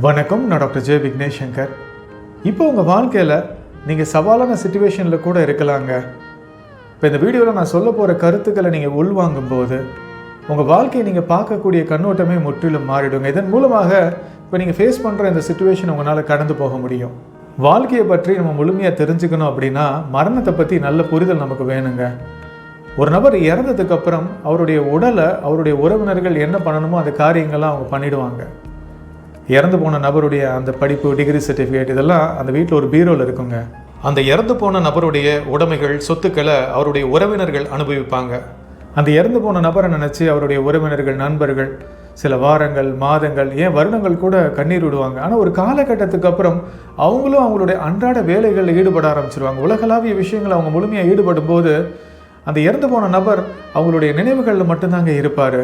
வணக்கம் நான் டாக்டர் ஜெய விக்னேஷ் சங்கர் இப்போ உங்கள் வாழ்க்கையில் நீங்கள் சவாலான சுச்சுவேஷனில் கூட இருக்கலாங்க. இப்போ இந்த வீடியோவில் நான் சொல்ல போகிற கருத்துக்களை நீங்கள் உள்வாங்கும் போது உங்கள் வாழ்க்கையை நீங்கள் பார்க்கக்கூடிய கண்ணோட்டமே முற்றிலும் மாறிடுங்க. இதன் மூலமாக இப்போ நீங்கள் ஃபேஸ் பண்ணுற இந்த சுச்சுவேஷன் உங்களால் கடந்து போக முடியும். வாழ்க்கையை பற்றி நம்ம முழுமையாக தெரிஞ்சுக்கணும் அப்படின்னா மரணத்தை பற்றி நல்ல புரிதல் நமக்கு வேணுங்க. ஒரு நபர் இறந்ததுக்கப்புறம் அவருடைய உடலை அவருடைய உறவினர்கள் என்ன பண்ணணுமோ அந்த காரியங்கள்லாம் அவங்க பண்ணிடுவாங்க. இறந்து போன நபருடைய அந்த படிப்பு டிகிரி சர்டிஃபிகேட் இதெல்லாம் அந்த வீட்டில் ஒரு பீரோவில் இருக்குங்க. அந்த இறந்து போன நபருடைய உடைமைகள் சொத்துக்களை அவருடைய உறவினர்கள் அனுபவிப்பாங்க. அந்த இறந்து போன நபரை நினச்சி அவருடைய உறவினர்கள் நண்பர்கள் சில வாரங்கள் மாதங்கள் ஏன் வருடங்கள் கூட கண்ணீர் விடுவாங்க. ஆனால் ஒரு காலகட்டத்துக்கு அப்புறம் அவங்களும் அவங்களுடைய அன்றாட வேலைகளில் ஈடுபட ஆரம்பிச்சிருவாங்க. உலகளாவிய விஷயங்கள் அவங்க முழுமையாக ஈடுபடும் போது அந்த இறந்து போன நபர் அவங்களுடைய நினைவுகளில் மட்டும்தாங்க இருப்பார்.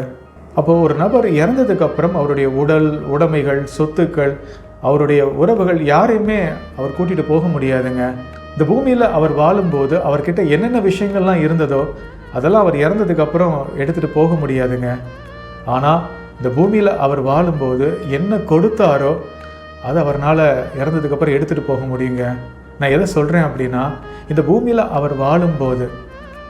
அப்போது ஒரு நபர் இறந்ததுக்கப்புறம் அவருடைய உடல் உடைமைகள் சொத்துக்கள் அவருடைய உறவுகள் யாரையுமே அவர் கூட்டிகிட்டு போக முடியாதுங்க. இந்த பூமியில் அவர் வாழும்போது அவர்கிட்ட என்னென்ன விஷயங்கள்லாம் இருந்ததோ அதெல்லாம் அவர் இறந்ததுக்கப்புறம் எடுத்துகிட்டு போக முடியாதுங்க. ஆனால் இந்த பூமியில் அவர் வாழும்போது என்ன கொடுத்தாரோ அதை அவர்னால் இறந்ததுக்கப்புறம் எடுத்துகிட்டு போக முடியுங்க. நான் எதை சொல்கிறேன் அப்படின்னா இந்த பூமியில் அவர் வாழும்போது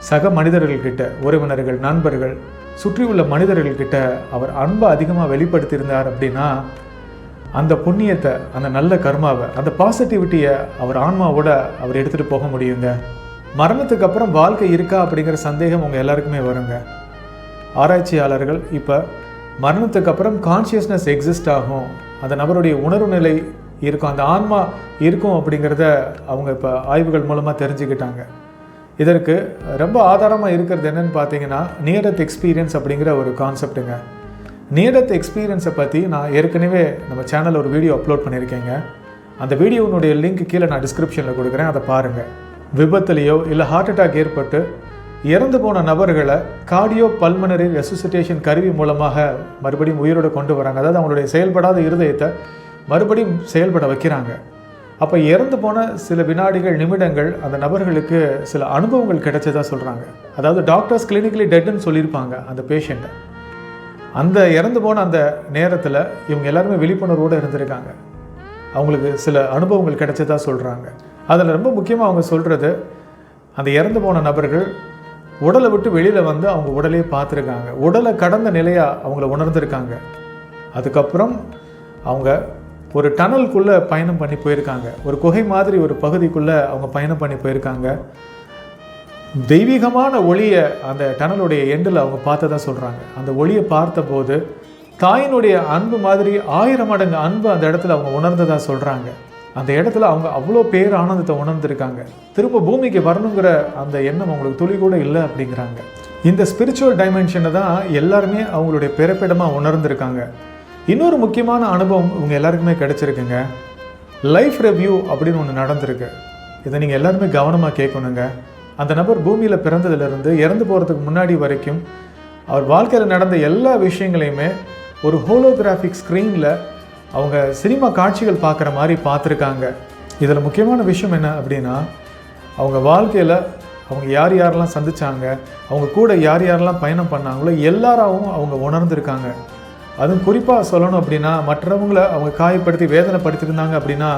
சக மனிதர்கள்கிட்ட உறவினர்கள் நண்பர்கள் சுற்றியுள்ள மனிதர்கள்கிட்ட அவர் அன்பை அதிகமாக வெளிப்படுத்தியிருந்தார் அப்படின்னா அந்த புண்ணியத்தை அந்த நல்ல கர்மாவை அந்த பாசிட்டிவிட்டியை அவர் ஆன்மாவோட அவர் எடுத்துகிட்டு போக முடியுங்க. மரணத்துக்கு அப்புறம் வாழ்க்கை இருக்கா அப்படிங்கிற சந்தேகம் உங்கள் எல்லாருக்குமே வருங்க. ஆராய்ச்சியாளர்கள் இப்போ மரணத்துக்கு அப்புறம் கான்ஷியஸ்னஸ் எக்ஸிஸ்ட் ஆகும். அந்த நபருடைய உணர்வு நிலை இருக்கும் அந்த ஆன்மா இருக்கும் அப்படிங்கிறத அவங்க இப்போ ஆய்வுகள் மூலமாக தெரிஞ்சுக்கிட்டாங்க. இதற்கு ரொம்ப ஆதாரமாக இருக்கிறது என்னன்னு பார்த்தீங்கன்னா நியரத் எக்ஸ்பீரியன்ஸ் அப்படிங்கிற ஒரு கான்செப்ட்டுங்க நியரத் எக்ஸ்பீரியன்ஸை பற்றி நான் ஏற்கனவே நம்ம சேனலில் ஒரு வீடியோ அப்லோட் பண்ணியிருக்கேங்க. அந்த வீடியோனுடைய லிங்க் கீழே நான் டிஸ்கிரிப்ஷனில் கொடுக்குறேன். அதை பாருங்கள் விபத்துலேயோ இல்லை ஹார்ட் அட்டாக் ஏற்பட்டு இறந்து போன நபர்களை கார்டியோ பல்மனரி ரெசுசிட்டேஷன் கருவி மூலமாக மறுபடியும் உயிரோடு கொண்டு வராங்க. அதாவது அவங்களுடைய செயல்படாத இருதயத்தை மறுபடியும் செயல்பட வைக்கிறாங்க. அப்போ இறந்து போன சில வினாடிகள் நிமிடங்கள் அந்த நபர்களுக்கு சில அனுபவங்கள் கிடைச்சதா சொல்கிறாங்க அதாவது டாக்டர்ஸ் கிளினிக்கலி டெட்னு சொல்லியிருப்பாங்க அந்த பேஷண்ட்டை அந்த இறந்து போன அந்த நேரத்தில் இவங்க எல்லாருமே விழிப்புணர்வோடு இருந்திருக்காங்க. அவங்களுக்கு சில அனுபவங்கள் கிடைச்சதா சொல்கிறாங்க அதில் ரொம்ப முக்கியமாக அவங்க சொல்கிறது அந்த இறந்து போன நபர்கள் உடலை விட்டு வெளியில் வந்து அவங்க உடலையே பார்த்துருக்காங்க. உடலை கடந்த நிலையாக அவங்கள உணர்ந்திருக்காங்க. அதுக்கப்புறம் அவங்க ஒரு டனலுக்குள்ளே பயணம் பண்ணி போயிருக்காங்க. ஒரு குகை மாதிரி ஒரு பகுதிக்குள்ளே அவங்க பயணம் பண்ணி போயிருக்காங்க. தெய்வீகமான ஒளியை அந்த டனலுடைய எண்டில் அவங்க பார்த்ததா சொல்கிறாங்க அந்த ஒளியை பார்த்தபோது தாயினுடைய அன்பு மாதிரி ஆயிரம் மடங்கு அன்பு அந்த இடத்துல அவங்க உணர்ந்ததாக சொல்கிறாங்க அந்த இடத்துல அவங்க அவ்வளோ பேர் ஆனந்தத்தை உணர்ந்திருக்காங்க. திரும்ப பூமிக்கு வரணுங்கிற அந்த எண்ணம் அவங்களுக்கு துளி கூட இல்லை அப்படிங்கிறாங்க. இந்த ஸ்பிரிச்சுவல் டைமென்ஷனை தான் எல்லாருமே அவங்களுடைய பிறப்பிடமாக உணர்ந்திருக்காங்க. இன்னொரு முக்கியமான அனுபவம் இவங்க எல்லாருக்குமே கிடச்சிருக்குங்க. லைஃப் ரெவ்யூ அப்படின்னு ஒன்று நடந்திருக்கு. இதை நீங்கள் எல்லாருமே கவனமாக கேட்கணுங்க. அந்த நபர் பூமியில் பிறந்ததுலேருந்து இறந்து போகிறதுக்கு முன்னாடி வரைக்கும் அவர் வாழ்க்கையில் நடந்த எல்லா விஷயங்களையுமே ஒரு ஹோலோகிராஃபிக் ஸ்க்ரீனில் அவங்க சினிமா காட்சிகள் பார்க்குற மாதிரி பார்த்துருக்காங்க. இதில் முக்கியமான விஷயம் என்ன அப்படின்னா அவங்க வாழ்க்கையில் அவங்க யார் யாரெல்லாம் சந்தித்தாங்க அவங்க கூட யார் யாரெல்லாம் பயணம் பண்ணாங்களோ எல்லாராவும் அவங்க உணர்ந்திருக்காங்க. அதுவும் குறிப்பாக சொல்லணும் அப்படின்னா மற்றவங்கள அவங்க காயப்படுத்தி வேதனைப்படுத்தியிருந்தாங்க அப்படின்னா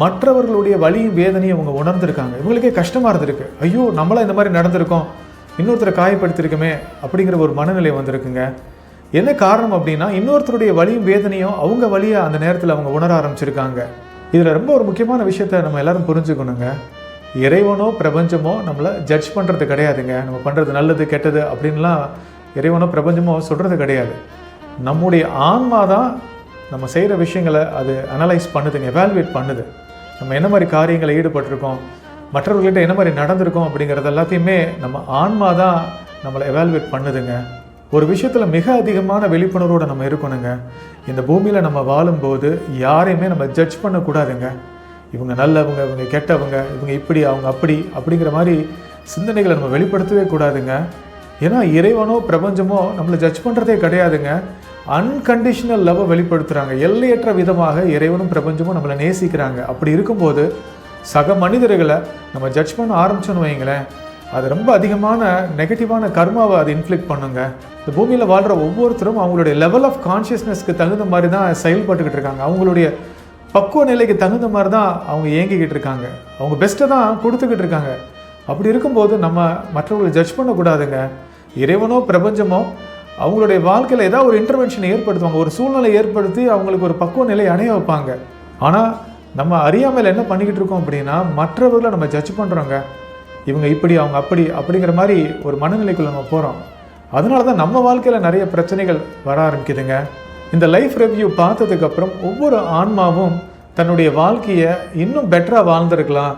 மற்றவர்களுடைய வலியும் வேதனையும் அவங்க உணர்ந்திருக்காங்க. இவங்களுக்கே கஷ்டமாக இருந்திருக்கு. ஐயோ நம்மளாம் இந்த மாதிரி நடந்திருக்கோம். இன்னொருத்தரை காயப்படுத்தியிருக்கோமே அப்படிங்கிற ஒரு மனநிலை வந்திருக்குங்க. என்ன காரணம் அப்படின்னா இன்னொருத்தருடைய வலியும் வேதனையும் அவங்க வழியை அந்த நேரத்தில் அவங்க உணர ஆரம்பிச்சிருக்காங்க. இதில் ரொம்ப ஒரு முக்கியமான விஷயத்த நம்ம எல்லாரும் புரிஞ்சுக்கணுங்க. இறைவனோ பிரபஞ்சமோ நம்மளை ஜட்ஜ் பண்ணுறது கிடையாதுங்க. நம்ம பண்ணுறது நல்லது கெட்டது அப்படின்லாம் இறைவனோ பிரபஞ்சமோ சொல்கிறது கிடையாது. நம்முடைய ஆன்மா தான் நம்ம செய்கிற விஷயங்களை அது அனலைஸ் பண்ணுதுங்க எவால்வேட் பண்ணுது. நம்ம என்ன மாதிரி காரியங்களை ஈடுபட்டிருக்கோம் மற்றவர்கள்ட்ட என்ன மாதிரி நடந்திருக்கோம் அப்படிங்கிறது எல்லாத்தையுமே நம்ம ஆன்மா தான் நம்மளை எவால்வேட் பண்ணுதுங்க. ஒரு விஷயத்தில் மிக அதிகமான விழிப்புணர்வோடு நம்ம இருக்கணுங்க. இந்த பூமியில் நம்ம வாழும்போது யாரையுமே நம்ம ஜட்ஜ் பண்ணக்கூடாதுங்க. இவங்க நல்லவங்க இவங்க கெட்டவங்க இவங்க இப்படி அவங்க அப்படி அப்படிங்கிற மாதிரி சிந்தனைகளை நம்ம வெளிப்படுத்தவே கூடாதுங்க. ஏன்னா இறைவனோ பிரபஞ்சமோ நம்மளை ஜட்ஜ் பண்ணுறதே கிடையாதுங்க. அன்கண்டிஷனல் லவ்வை வெளிப்படுத்துகிறாங்க எல்லையற்ற விதமாக இறைவனும் பிரபஞ்சமும் நம்மளை நேசிக்கிறாங்க. அப்படி இருக்கும்போது சக மனிதர்களை நம்ம ஜட்ஜ் பண்ண ஆரம்பிச்சோன்னு வைங்களேன். அது ரொம்ப அதிகமான நெகட்டிவான கர்மாவை அது இன்ஃப்ளிக் பண்ணுங்க. இந்த பூமியில் வாழ்கிற ஒவ்வொருத்தரும் அவங்களுடைய லெவல் ஆஃப் கான்ஷியஸ்னஸ்க்கு தகுந்த மாதிரி தான் செயல்பட்டுக்கிட்டு இருக்காங்க. அவங்களுடைய பக்குவ நிலைக்கு தகுந்த மாதிரி தான் அவங்க இயங்கிக்கிட்டு இருக்காங்க. அவங்க பெஸ்ட்டை தான் கொடுத்துக்கிட்டு இருக்காங்க. அப்படி இருக்கும்போது நம்ம மற்றவங்களை ஜட்ஜ் பண்ணக்கூடாதுங்க. இறைவனோ பிரபஞ்சமோ அவங்களுடைய வாழ்க்கையில் ஏதாவது ஒரு இன்டர்வென்ஷனை ஏற்படுத்துவாங்க. ஒரு சூழ்நிலை ஏற்படுத்தி அவங்களுக்கு ஒரு பக்குவ நிலை அடைய வைப்பாங்க. ஆனால் நம்ம அறியாமையில் என்ன பண்ணிக்கிட்டு இருக்கோம் அப்படின்னா மற்றவர்களை நம்ம ஜட்ஜ் பண்ணுறோங்க இவங்க இப்படி அவங்க அப்படி அப்படிங்கிற மாதிரி ஒரு மனநிலைக்குள்ள நம்ம போகிறோம் அதனால தான் நம்ம வாழ்க்கையில் நிறைய பிரச்சனைகள் வர ஆரம்பிக்குதுங்க. இந்த லைஃப் ரெவ்யூ பார்த்ததுக்கப்புறம் ஒவ்வொரு ஆன்மாவும் தன்னுடைய வாழ்க்கையை இன்னும் பெட்டராக வாழ்ந்திருக்கலாம்.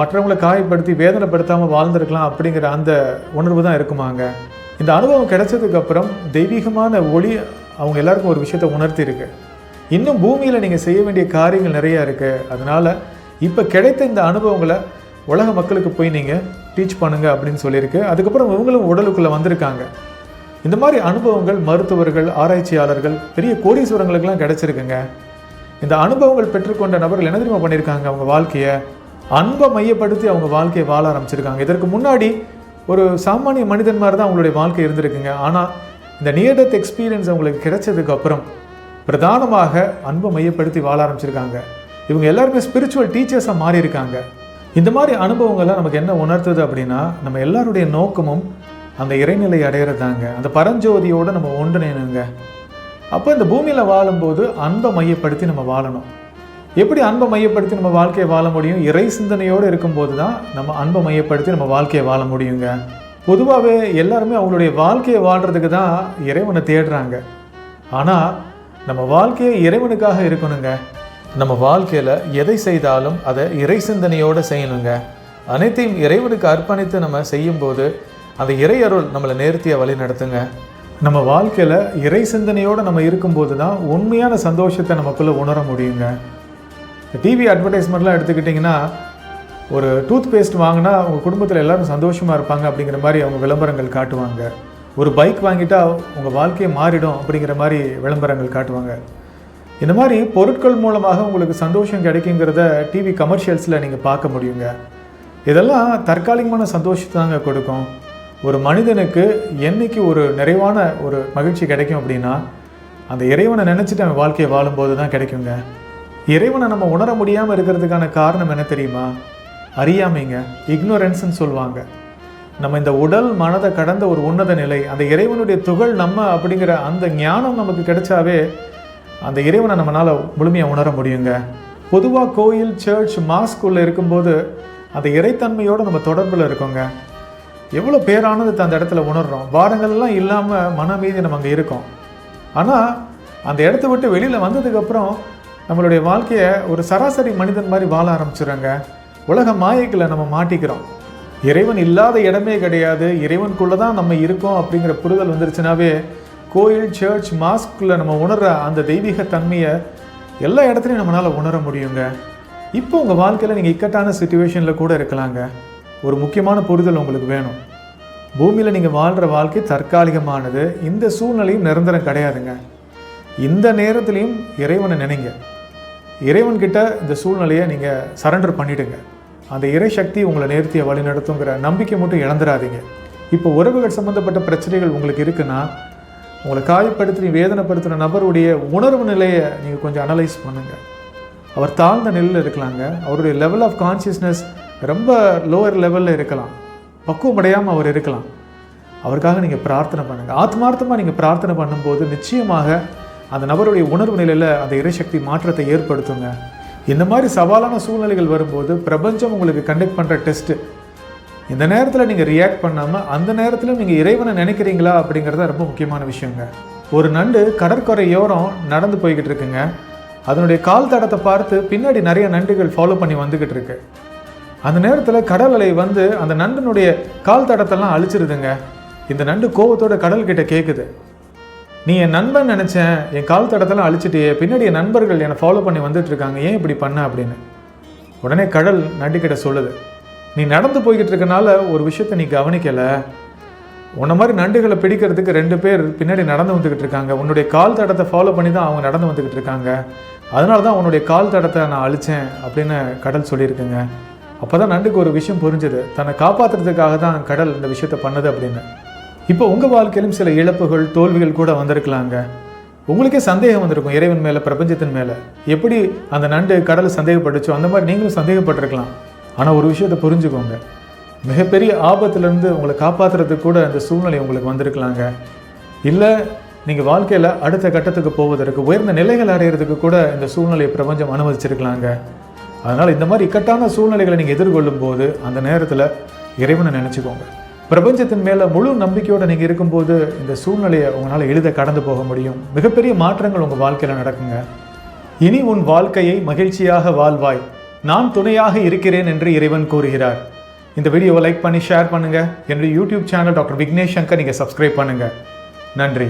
மற்றவங்களை காயப்படுத்தி வேதனைப்படுத்தாமல் வாழ்ந்திருக்கலாம் அப்படிங்கிற அந்த உணர்வு தான் இருக்குமாங்க. இந்த அனுபவம் கிடைச்சதுக்கப்புறம் தெய்வீகமான ஒளி அவங்க எல்லாருக்கும் ஒரு விஷயத்தை உணர்த்தியிருக்கு. இன்னும் பூமியில் நீங்கள் செய்ய வேண்டிய காரியங்கள் நிறையா இருக்குது அதனால் இப்போ கிடைத்த இந்த அனுபவங்களை உலக மக்களுக்கு போய் நீங்கள் டீச் பண்ணுங்க அப்படின்னு சொல்லியிருக்கு. அதுக்கப்புறம் இவங்களும் உடலுக்குள்ளே வந்திருக்காங்க. இந்த மாதிரி அனுபவங்கள் மருத்துவர்கள் ஆராய்ச்சியாளர்கள் பெரிய கோடீஸ்வரங்களுக்கெல்லாம் கிடைச்சிருக்குங்க. இந்த அனுபவங்கள் பெற்றுக்கொண்ட நபர்கள் என்ன தெரியுமா பண்ணியிருக்காங்க அவங்க வாழ்க்கையை? அன்பை மையப்படுத்தி அவங்க வாழ்க்கையை வாழ ஆரம்பிச்சிருக்காங்க. இதற்கு முன்னாடி ஒரு சாமானிய மனிதன் மாதிரி தான் அவங்களுடைய வாழ்க்கை இருந்திருக்குங்க. ஆனால் இந்த நியர் டெத் எக்ஸ்பீரியன்ஸ் அவங்களுக்கு கிடைச்சதுக்கு அப்புறம் பிரதானமாக அன்பை மையப்படுத்தி வாழ ஆரம்பிச்சிருக்காங்க. இவங்க எல்லாருமே ஸ்பிரிச்சுவல் டீச்சர்ஸாக மாறி இருக்காங்க இந்த மாதிரி அனுபவங்கள்லாம் நமக்கு என்ன உணர்த்துது அப்படின்னா நம்ம எல்லாருடைய நோக்கமும் அந்த இறைநிலை அடையிறதாங்க. அந்த பரஞ்சோதியோடு நம்ம ஒன்றிணைனுங்க அப்போ இந்த பூமியில் வாழும்போது அன்பை மையப்படுத்தி நம்ம வாழணும். எப்படி அன்பை மையப்படுத்தி நம்ம வாழ்க்கையை வாழ முடியும்? இறை சிந்தனையோடு இருக்கும்போது தான் நம்ம அன்பை மையப்படுத்தி நம்ம வாழ்க்கையை வாழ முடியுங்க. பொதுவாகவே எல்லாருமே அவங்களுடைய வாழ்க்கையை வாழ்கிறதுக்கு தான் இறைவனை தேடுறாங்க. ஆனால் நம்ம வாழ்க்கையை இறைவனுக்காக இருக்கணுங்க. நம்ம வாழ்க்கையில் எதை செய்தாலும் அதை இறை சிந்தனையோடு செய்யணுங்க. அனைத்தையும் இறைவனுக்கு அர்ப்பணித்து நம்ம செய்யும்போது அந்த இறை அருள் நம்மளை நேர்த்தியாக வழி நடத்துங்க. நம்ம வாழ்க்கையில் இறை சிந்தனையோடு நம்ம இருக்கும்போது தான் உண்மையான சந்தோஷத்தை நமக்குள்ளே உணர முடியுங்க. டிவி அட்வர்டைஸ்மெண்ட்லாம் எடுத்துக்கிட்டிங்கன்னா ஒரு டூத் பேஸ்ட் வாங்கினா உங்கள் குடும்பத்தில் எல்லோரும் சந்தோஷமாக இருப்பாங்க அப்படிங்கிற மாதிரி அவங்க விளம்பரங்கள் காட்டுவாங்க. ஒரு பைக் வாங்கிட்டா உங்கள் வாழ்க்கையை மாறிடும் அப்படிங்கிற மாதிரி விளம்பரங்கள் காட்டுவாங்க. இந்த மாதிரி பொருட்கள் மூலமாக உங்களுக்கு சந்தோஷம் கிடைக்குங்கிறத டிவி கமர்ஷியல்ஸில் நீங்கள் பார்க்க முடியுங்க. இதெல்லாம் தற்காலிகமான சந்தோஷத்தை தாங்க கொடுக்கும். ஒரு மனிதனுக்கு என்னைக்கு ஒரு நிறைவான ஒரு மகிழ்ச்சி கிடைக்கும் அப்படின்னா அந்த இறைவனை நினச்சிட்டு அவன் வாழ்க்கையை வாழும்போது தான் கிடைக்குங்க. இறைவனை நம்ம உணர முடியாமல் இருக்கிறதுக்கான காரணம் என்ன தெரியுமா? அறியாமைங்க இக்னோரன்ஸ்னு சொல்லுவாங்க. நம்ம இந்த உடல் மனதை கடந்த ஒரு உன்னத நிலை அந்த இறைவனுடைய துகள் நம்ம அப்படிங்கிற அந்த ஞானம் நமக்கு கிடைச்சாவே அந்த இறைவனை நம்மளால் முழுமையாக உணர முடியுங்க. பொதுவாக கோயில் சர்ச் மாஸ்குள்ளே இருக்கும்போது அந்த இறைத்தன்மையோடு நம்ம தொடர்பில் இருக்கோங்க. எவ்வளோ பேரானது அந்த இடத்துல உணர்றோம். வாரங்கள்லாம் இல்லாமல் மன மீதி நம்ம அங்கே இருக்கோம். ஆனால் அந்த இடத்த விட்டு வெளியில் வந்ததுக்கப்புறம் நம்மளுடைய வாழ்க்கையை ஒரு சராசரி மனிதன் மாதிரி வாழ ஆரம்பிச்சிடுறாங்க. உலக மாயைகளை நம்ம மாட்டிக்கிறோம். இறைவன் இல்லாத இடமே கிடையாது. இறைவனுக்குள்ளே தான் நம்ம இருக்கோம் அப்படிங்கிற புரிதல் வந்துருச்சுனாவே கோயில் சர்ச் மாஸ்க்குள்ளே நம்ம உணர்கிற அந்த தெய்வீக தன்மையை எல்லா இடத்துலையும் நம்மளால் உணர முடியுங்க. இப்போ உங்கள் வாழ்க்கையில் நீங்கள் இக்கட்டான சுச்சுவேஷனில் கூட இருக்கலாங்க. ஒரு முக்கியமான புரிதல் உங்களுக்கு வேணும். பூமியில் நீங்கள் வாழ்கிற வாழ்க்கை தற்காலிகமானது. இந்த சூழ்நிலையும் நிரந்தரம் கிடையாதுங்க. இந்த நேரத்துலையும் இறைவனை நினைங்க. இறைவன்கிட்ட இந்த சூழ்நிலையை நீங்கள் சரண்டர் பண்ணிவிடுங்க அந்த இறை சக்தி உங்களை நேர்த்தியை வழி நடத்துங்கிற நம்பிக்கை மட்டும் இழந்துடாதீங்க. இப்போ உறவுகள் சம்மந்தப்பட்ட பிரச்சனைகள் உங்களுக்கு இருக்குன்னா உங்களை காயப்படுத்தி வேதனைப்படுத்துகிற நபருடைய உணர்வு நிலையை நீங்கள் கொஞ்சம் அனலைஸ் பண்ணுங்கள் அவர் தாழ்ந்த நிலையில் இருக்கலாங்க. அவருடைய லெவல் ஆஃப் கான்சியஸ்னஸ் ரொம்ப லோவர் லெவலில் இருக்கலாம். பக்குவமடையாமல் அவர் இருக்கலாம். அவருக்காக நீங்கள் பிரார்த்தனை பண்ணுங்கள் ஆத்மார்த்தமாக நீங்கள் பிரார்த்தனை பண்ணும்போது நிச்சயமாக அந்த நபருடைய உணர்வு நிலையில் அந்த இறைசக்தி மாற்றத்தை ஏற்படுத்துங்க. இந்த மாதிரி சவாலான சூழ்நிலைகள் வரும்போது பிரபஞ்சம் உங்களுக்கு கண்டக்ட் பண்ணுற டெஸ்ட்டு இந்த நேரத்தில் நீங்கள் ரியாக்ட் பண்ணாமல் அந்த நேரத்தில் நீங்கள் இறைவனை நினைக்கிறீங்களா அப்படிங்கிறது ரொம்ப முக்கியமான விஷயங்க. ஒரு நண்டு கடற்கரையோரம் நடந்து போய்கிட்டு இருக்குங்க. அதனுடைய கால் தடத்தை பார்த்து பின்னாடி நிறைய நண்டுகள் ஃபாலோ பண்ணி வந்துக்கிட்டு இருக்கு. அந்த நேரத்தில் கடல் அலை வந்து அந்த நண்டனுடைய கால் தடத்தெல்லாம் அழிச்சிருதுங்க. இந்த நண்டு கோவத்தோட கடல்கிட்ட கேட்குது நீ என் நண்பன் நினச்சேன். என் கால் தடத்தெல்லாம் அழிச்சிட்டியே. பின்னாடி என் நண்பர்கள் என்னை ஃபாலோ பண்ணி வந்துட்டு இருக்காங்க ஏன் இப்படி பண்ண அப்படின்னு. உடனே கடல் நண்டுக்கிட்ட சொல்லுது. நீ நடந்து போய்கிட்டு இருக்கனால ஒரு விஷயத்த நீ கவனிக்கலை. உன்ன மாதிரி நண்டுகளை பிடிக்கிறதுக்கு ரெண்டு பேர் பின்னாடி நடந்து வந்துக்கிட்டு இருக்காங்க உன்னுடைய கால் தடத்தை ஃபாலோ பண்ணி தான் அவங்க நடந்து வந்துக்கிட்டு இருக்காங்க அதனால தான் உன்னுடைய கால் தடத்தை நான் அழித்தேன் அப்படின்னு கடல் சொல்லியிருக்குங்க. அப்போ தான் நண்டுக்கு ஒரு விஷயம் புரிஞ்சுது. தன்னை காப்பாற்றுறதுக்காக தான் கடல் இந்த விஷயத்தை பண்ணுது அப்படின்னு. இப்போ உங்கள் வாழ்க்கையிலும் சில இழப்புகள் தோல்விகள் கூட வந்திருக்கலாங்க. உங்களுக்கே சந்தேகம் வந்திருக்கும் இறைவன் மேலே பிரபஞ்சத்தின் மேலே. எப்படி அந்த நண்டு கடலை சந்தேகப்பட்டுச்சோ அந்த மாதிரி நீங்களும் சந்தேகப்பட்டிருக்கலாம். ஆனால் ஒரு விஷயத்தை புரிஞ்சுக்கோங்க. மிகப்பெரிய ஆபத்துலேருந்து உங்களை காப்பாற்றுறதுக்கு கூட அந்த சூழ்நிலை உங்களுக்கு வந்திருக்கலாங்க. இல்லை நீங்கள் வாழ்க்கையில் அடுத்த கட்டத்துக்கு போவதற்கு உயர்ந்த நிலைகள் அடையிறதுக்கு கூட இந்த சூழ்நிலையை பிரபஞ்சம் அனுமதிச்சிருக்கலாங்க. அதனால் இந்த மாதிரி இக்கட்டான சூழ்நிலைகளை நீங்கள் எதிர்கொள்ளும் போது அந்த நேரத்தில் இறைவனை நினச்சிக்கோங்க. பிரபஞ்சத்தின் மேலே முழு நம்பிக்கையோடு நீங்கள் இருக்கும்போது இந்த சூழ்நிலையை உங்களால் எழுத கடந்து போக முடியும். மிகப்பெரிய மாற்றங்கள் உங்கள் வாழ்க்கையில் நடக்குங்க. இனி உன் வாழ்க்கையை மகிழ்ச்சியாக வாழ்வாய். நான் துணையாக இருக்கிறேன் என்று இறைவன் கூறுகிறார். இந்த வீடியோவை லைக் பண்ணி ஷேர் பண்ணுங்கள் என்னுடைய YouTube channel doctor Vignesh Shankar நீங்கள் சப்ஸ்கிரைப் பண்ணுங்கள் நன்றி.